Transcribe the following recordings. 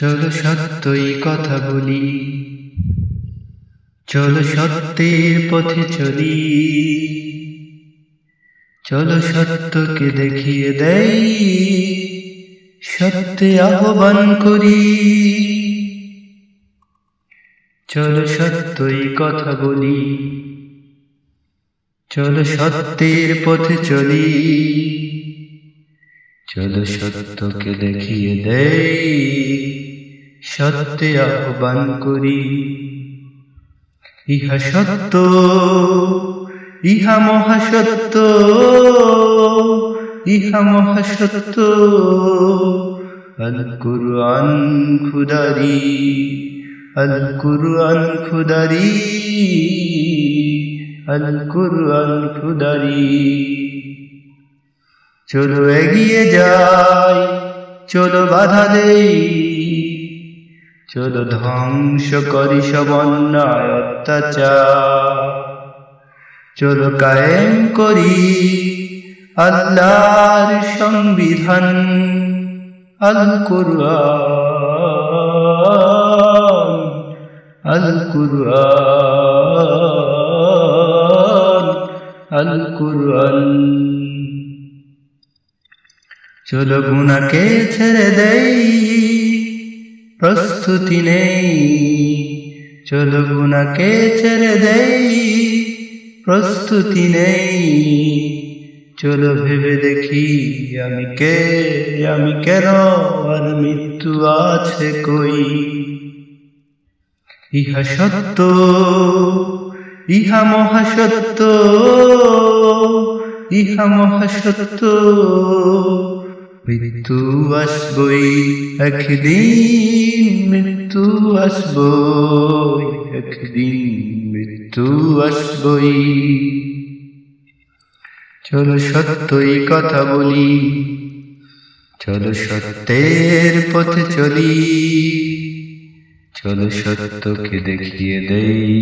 চলো সত্যই কথা বলি। চলো সত্যের পথে চলি। চলো সত্যকে দেখিয়ে দেই। সত্যে আহ্বান করি। চলো সত্যই কথা বলি। চলো সত্যের পথে চলি। চলো সত্যকে দেখিয়ে দেই। সত্যে আহ্বান করি। ইহা সত্য, ইহা মহাসত্য ইহা মহাসত্য। আল কুরআন খুদারি আল কুরআন খুদারি আল কুরআন খুদারি। চলো এগিয়ে যাই, চলো বাধা দেই। চলো ধ্বংস করি সব অন্যায় অত্যাচার চলো কায়েম করি আল্লাহর সংবিধান আল কুরআন আল কুরআন আল কুরআন চলো গুনাকে ছেড়ে দেই প্রস্তুতি নেই। চলো গুনাকে ছেড়ে দেই। প্রস্তুতি নেই। চলো ভেবে দেখি আমি কে, আমি কেন, আর মৃত্যু আছে কই? ইহা সত্য, ইহা মহাসত্য ইহা মহাসত্য মৃত্যু আসবই, একদিন মৃত্যু আসবই, একদিন মৃত্যু আসবই। চলো সত্যই কথা বলি, চলো সত্যের পথে চলি, চলো সত্যকে দেখিয়ে দেই,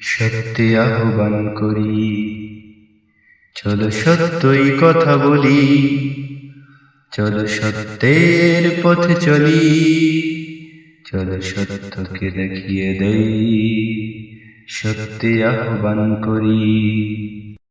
সত্যে আহ্বান করি। চলো সত্যই কথা বলি চলো সত্যের পথে চলি। চলো সত্যকে দেখিয়ে দেই। সত্যে আহ্বান করি।